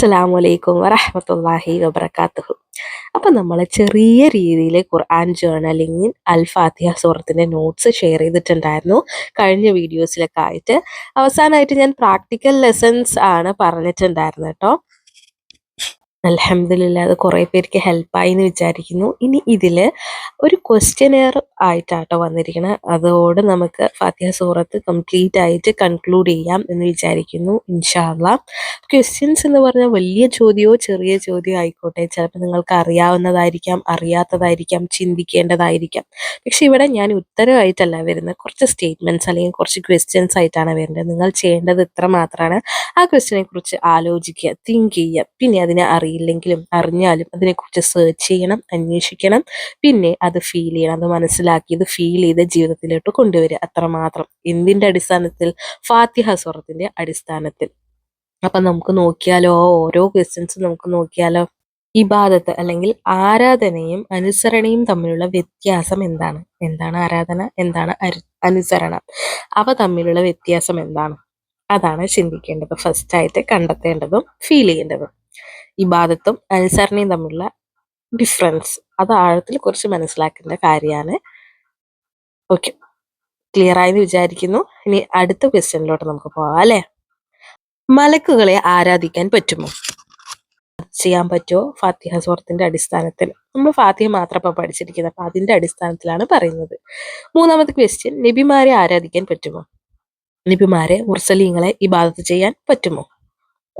അസ്സലാമു വലൈക്കും വറഹമത്തല്ലാഹി വബർക്കാത്തുഹു അപ്പം നമ്മൾ ചെറിയ രീതിയിൽ ഖുർആൻ ജേർണലിംഗ് അൽഫാത്തിഹ സുഹൃത്തിന്റെ നോട്ട്സ് ഷെയർ ചെയ്തിട്ടുണ്ടായിരുന്നു. കഴിഞ്ഞ വീഡിയോസിലൊക്കെ ആയിട്ട്. അവസാനമായിട്ട് ഞാൻ പ്രാക്ടിക്കൽ ലെസൺസ് ആണ് പറഞ്ഞിട്ടുണ്ടായിരുന്നു കേട്ടോ. അലഹമില്ല അത് കുറേ പേർക്ക് ഹെൽപ്പായി എന്ന് വിചാരിക്കുന്നു. ഇനി ഇതിൽ ഒരു ക്വസ്റ്റ്യനെയർ ആയിട്ടാട്ടോ വന്നിരിക്കുന്നത് അതോട് നമുക്ക് ഫാത്തിഹ സൂറത്ത് കംപ്ലീറ്റ് ആയിട്ട് കൺക്ലൂഡ് ചെയ്യാം എന്ന് വിചാരിക്കുന്നു ഇൻഷാല്ല ക്വസ്റ്റ്യൻസ് എന്ന് പറഞ്ഞാൽ വലിയ ചോദ്യമോ ചെറിയ ചോദ്യമോ ആയിക്കോട്ടെ. ചിലപ്പോൾ നിങ്ങൾക്ക് അറിയാവുന്നതായിരിക്കാം അറിയാത്തതായിരിക്കാം ചിന്തിക്കേണ്ടതായിരിക്കാം. പക്ഷെ ഇവിടെ ഞാൻ ഉത്തരവായിട്ടല്ല വരുന്നത്. കുറച്ച് സ്റ്റേറ്റ്മെന്റ്സ് അല്ലെങ്കിൽ കുറച്ച് ക്വസ്റ്റ്യൻസ് ആയിട്ടാണ് വരുന്നത്. നിങ്ങൾ ചെയ്യേണ്ടത് ഇത്ര മാത്രമാണ്. ആ ക്വസ്റ്റ്യനെ കുറിച്ച് ആലോചിക്കുക തിങ്ക് ചെയ്യുക. പിന്നെ അതിനെ അറിയില്ലെങ്കിലും അറിഞ്ഞാലും അതിനെക്കുറിച്ച് സെർച്ച് ചെയ്യണം അന്വേഷിക്കണം പിന്നെ അത് ഫീൽ ചെയ്യണം. അത് മനസ്സിലാക്കി ഇത് ഫീൽ ചെയ്ത് ജീവിതത്തിലോട്ട് കൊണ്ടുവരിക. അത്രമാത്രം. എന്തിന്റെ അടിസ്ഥാനത്തിൽ? ഫാത്തിഹ സ്വറത്തിന്റെ അടിസ്ഥാനത്തിൽ. അപ്പൊ നമുക്ക് നോക്കിയാലോ? ഓരോ ക്വസ്റ്റ്യൻസ് നമുക്ക് നോക്കിയാലോ? ഇബാദത്ത് അല്ലെങ്കിൽ ആരാധനയും അനുസരണയും തമ്മിലുള്ള വ്യത്യാസം എന്താണ്? എന്താണ് ആരാധന? എന്താണ് അനുസരണം? അവ തമ്മിലുള്ള വ്യത്യാസം എന്താണ്? അതാണ് ചിന്തിക്കേണ്ടത്. ഫസ്റ്റ് ആയിട്ട് കണ്ടെത്തേണ്ടതും ഫീൽ ചെയ്യേണ്ടതും. ഇബാദത്തും അനുസരണയും തമ്മിലുള്ള ഡിഫറൻസ് അത് ആഴത്തിൽ കുറച്ച് മനസ്സിലാക്കേണ്ട കാര്യമാണ്. ഓക്കെ ക്ലിയർ ആയെന്ന് വിചാരിക്കുന്നു. ഇനി അടുത്ത ക്വസ്റ്റ്യനിലോട്ട് നമുക്ക് പോവാം അല്ലേ? മലക്കുകളെ ആരാധിക്കാൻ പറ്റുമോ? ചെയ്യാൻ പറ്റുമോ? ഫാത്തിഹ സുഹൃത്തിന്റെ അടിസ്ഥാനത്തിൽ. നമ്മൾ ഫാത്തിഹ മാത്രം ഇപ്പൊ പഠിച്ചിരിക്കുന്നത്. അപ്പൊ അതിന്റെ അടിസ്ഥാനത്തിലാണ് പറയുന്നത്. മൂന്നാമത്തെ ക്വസ്റ്റ്യൻ നബിമാരെ ആരാധിക്കാൻ പറ്റുമോ? നബിമാരെ മുർസലീങ്ങളെ ഇബാദത്ത് ചെയ്യാൻ പറ്റുമോ?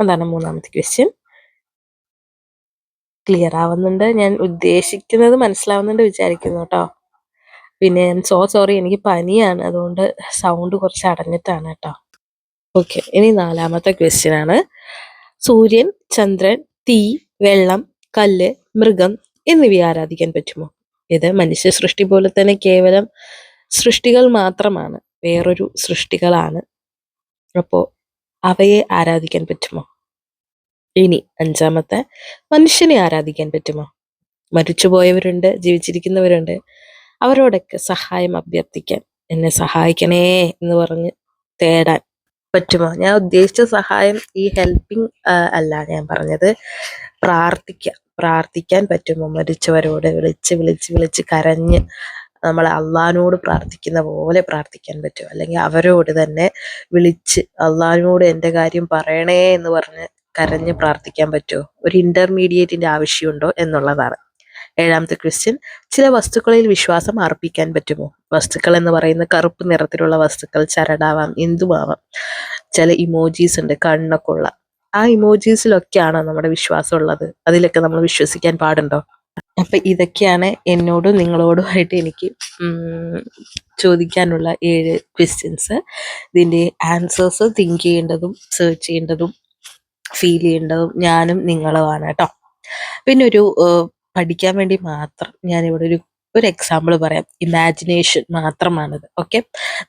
അതാണ് മൂന്നാമത്തെ ക്വസ്റ്റ്യൻ ക്ലിയർ ആവുന്നുണ്ട്. ഞാൻ ഉദ്ദേശിക്കുന്നത് മനസ്സിലാവുന്നുണ്ട് വിചാരിക്കുന്നു കേട്ടോ പിന്നെ സോ സോറി എനിക്ക് പനിയാണ്. അതുകൊണ്ട് സൗണ്ട് കുറച്ച് അടഞ്ഞിട്ടാണ് കേട്ടോ ഓക്കെ ഇനി നാലാമത്തെ ക്വസ്റ്റ്യൻ ആണ്. സൂര്യൻ ചന്ദ്രൻ തീ വെള്ളം കല്ല് മൃഗം എന്നിവയെ ആരാധിക്കാൻ പറ്റുമോ? ഇത് മനുഷ്യ സൃഷ്ടി പോലെ തന്നെ കേവലം സൃഷ്ടികൾ മാത്രമാണ്. വേറൊരു സൃഷ്ടികളാണ്. അപ്പോൾ അവയെ ആരാധിക്കാൻ പറ്റുമോ? ഇനി അഞ്ചാമത്തെ മനുഷ്യനെ ആരാധിക്കാൻ പറ്റുമോ? മരിച്ചുപോയവരുണ്ട് ജീവിച്ചിരിക്കുന്നവരുണ്ട്. അവരോടൊക്കെ സഹായം അഭ്യർത്ഥിക്കാൻ എന്നെ സഹായിക്കണേ എന്ന് പറഞ്ഞ് തേടാൻ പറ്റുമോ? ഞാൻ ഉദ്ദേശിച്ച സഹായം ഈ ഹെൽപ്പിംഗ് അല്ല ഞാൻ പറഞ്ഞത് പ്രാർത്ഥിക്കുക പ്രാർത്ഥിക്കാൻ പറ്റുമോ? മരിച്ചവരോട് വിളിച്ച് വിളിച്ച് വിളിച്ച് കരഞ്ഞ് നമ്മൾ അള്ളഹാനോട് പ്രാർത്ഥിക്കുന്ന പോലെ പ്രാർത്ഥിക്കാൻ പറ്റും അല്ലെങ്കിൽ അവരോട് തന്നെ വിളിച്ച് അള്ളഹാനോട് എന്റെ കാര്യം പറയണേ എന്ന് പറഞ്ഞ് കരഞ്ഞ് പ്രാർത്ഥിക്കാൻ പറ്റുമോ ഒരു ഇന്റർമീഡിയറ്റിന്റെ ആവശ്യമുണ്ടോ എന്നുള്ളതാണ്. ഏഴാമത്തെ ക്വസ്റ്റ്യൻ ചില വസ്തുക്കളിൽ വിശ്വാസം അർപ്പിക്കാൻ പറ്റുമോ? വസ്തുക്കൾ എന്ന് പറയുന്ന കറുപ്പ് നിറത്തിലുള്ള വസ്തുക്കൾ ചരടാവാം എന്തുമാവാം ചില ഇമോജീസ് ഉണ്ട് കണ്ണൊക്കെ ഉള്ള ആ ഇമോജീസിലൊക്കെയാണോ നമ്മുടെ വിശ്വാസം ഉള്ളത് അതിലൊക്കെ നമ്മൾ വിശ്വസിക്കാൻ പാടുണ്ടോ? അപ്പൊ ഇതൊക്കെയാണ് എന്നോടും നിങ്ങളോടുമായിട്ട് എനിക്ക് ചോദിക്കാനുള്ള ഏഴ് ക്വസ്റ്റ്യൻസ് ഇതിന്റെ ആൻസേഴ്സ് തിങ്ക് ചെയ്യേണ്ടതും സെർച്ച് ചെയ്യേണ്ടതും ഫീൽ ചെയ്യേണ്ടതും ഞാനും നിങ്ങളുമാണ് കേട്ടോ. പിന്നെ ഒരു പഠിക്കാൻ വേണ്ടി മാത്രം ഞാനിവിടെ ഒരു ഒരു എക്സാമ്പിൾ പറയാം. ഇമാജിനേഷൻ മാത്രമാണിത് ഓക്കെ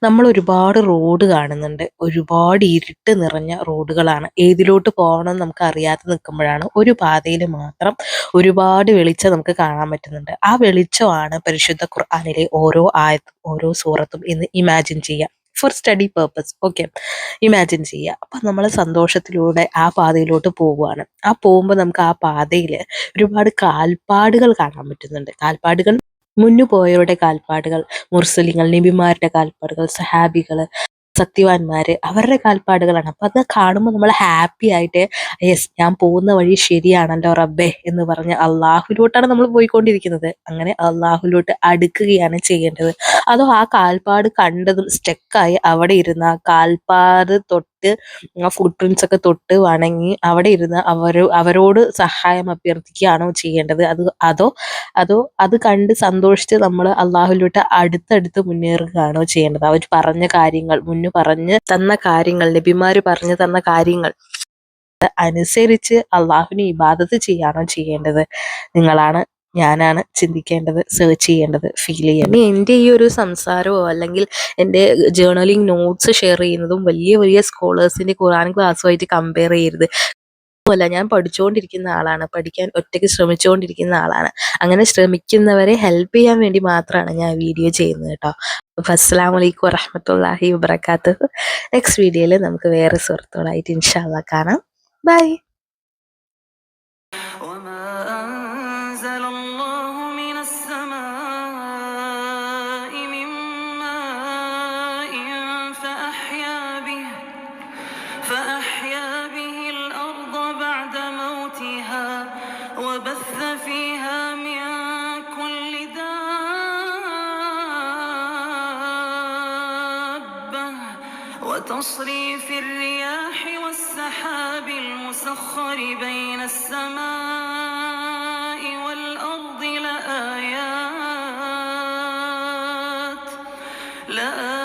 നമ്മൾ ഒരുപാട് റോഡ് കാണുന്നുണ്ട്. ഒരുപാട് ഇരുട്ട് നിറഞ്ഞ റോഡുകളാണ് ഏതിലോട്ട് പോകണം നമുക്ക് അറിയാതെ നിൽക്കുമ്പോഴാണ് ഒരു പാതയിൽ മാത്രം ഒരുപാട് വെളിച്ചം നമുക്ക് കാണാൻ പറ്റുന്നുണ്ട്. ആ വെളിച്ചമാണ് പരിശുദ്ധ ഖുർആാനിലെ ഓരോ ആയത്തും ഓരോ സൂറത്തും എന്ന് ഇമാജിൻ ചെയ്യാം for study purpose okay imagine ചെയ്യുക. അപ്പൊ നമ്മൾ സന്തോഷത്തിലൂടെ ആ പാതയിലോട്ട് പോവുകയാണ്. ആ പോകുമ്പോൾ നമുക്ക് ആ പാതയിൽ ഒരുപാട് കാൽപ്പാടുകൾ കാണാൻ പറ്റുന്നുണ്ട്. കാൽപ്പാടുകൾ മുന്നു പോയവരുടെ കാൽപ്പാടുകൾ മുർസലിങ്ങൾ നബിമാരുടെ കാൽപ്പാടുകൾ സഹാബികൾ സത്യവാന്മാര് അവരുടെ കാൽപ്പാടുകളാണ്. അപ്പൊ അത് കാണുമ്പോൾ നമ്മൾ ഹാപ്പി ആയിട്ട് യെസ് ഞാൻ പോകുന്ന വഴി ശരിയാണല്ലോ റബ്ബേ എന്ന് പറഞ്ഞ് അള്ളാഹുലോട്ടാണ് നമ്മൾ പോയിക്കൊണ്ടിരിക്കുന്നത്. അങ്ങനെ അള്ളാഹുലോട്ട് അടുക്കുകയാണ് ചെയ്യേണ്ടത്. അതോ ആ കാൽപ്പാട് കണ്ടതും സ്റ്റെക്കായി അവിടെ ഇരുന്ന കാൽപ്പാട് തൊട്ട് ആ ഫുട് പ്രിന്റ്സ് ഒക്കെ തൊട്ട് വണങ്ങി അവിടെ ഇരുന്ന് അവർ അവരോട് സഹായം അഭ്യർത്ഥിക്കുകയാണോ ചെയ്യേണ്ടത്? അത് അതോ അതോ അത് കണ്ട് സന്തോഷിച്ച് നമ്മൾ അള്ളാഹുലോട്ട് അടുത്തടുത്ത് മുന്നേറുകയാണോ ചെയ്യേണ്ടത്? അവർ പറഞ്ഞ കാര്യങ്ങൾ മുന്നു പറഞ്ഞ് തന്ന കാര്യങ്ങൾ നബിമാര് പറഞ്ഞു തന്ന കാര്യങ്ങൾ അനുസരിച്ച് അള്ളാഹുവിനെ ഇബാദത്ത് ചെയ്യാണോ ചെയ്യേണ്ടത്? നിങ്ങളാണ് ഞാനാണ് ചിന്തിക്കേണ്ടത് സെർച്ച് ചെയ്യേണ്ടത് ഫീൽ ചെയ്യേണ്ടത്. എന്റെ ഈ ഒരു സംസാരമോ അല്ലെങ്കിൽ എന്റെ ജേർണലിംഗ് നോട്ട്സ് ഷെയർ ചെയ്യുന്നതും വലിയ വലിയ സ്കോളേഴ്സിന്റെ ഖുറാൻ ക്ലാസ്സുമായിട്ട് കമ്പയർ ചെയ്യരുത്. അല്ല ഞാൻ പഠിച്ചുകൊണ്ടിരിക്കുന്ന ആളാണ്. പഠിക്കാൻ ഒറ്റയ്ക്ക് ശ്രമിച്ചുകൊണ്ടിരിക്കുന്ന ആളാണ്. അങ്ങനെ ശ്രമിക്കുന്നവരെ ഹെൽപ്പ് ചെയ്യാൻ വേണ്ടി മാത്രമാണ് ഞാൻ വീഡിയോ ചെയ്യുന്നത് കേട്ടോ. അസ്സാം വലൈക്കും വറഹമത്തല്ലാഹി വബർക്കാത്തു നെക്സ്റ്റ് വീഡിയോയിൽ നമുക്ക് വേറെ സുഹൃത്തുക്കളായിട്ട് ഇൻഷാല്ല കാണാം. Bye أنزل الله من السماء من ماء فأحيا به, فأحيا به الأرض بعد موتها وبث فيها من كل دابة وتصريف الرياح والسحاب المسخر بين السماء love.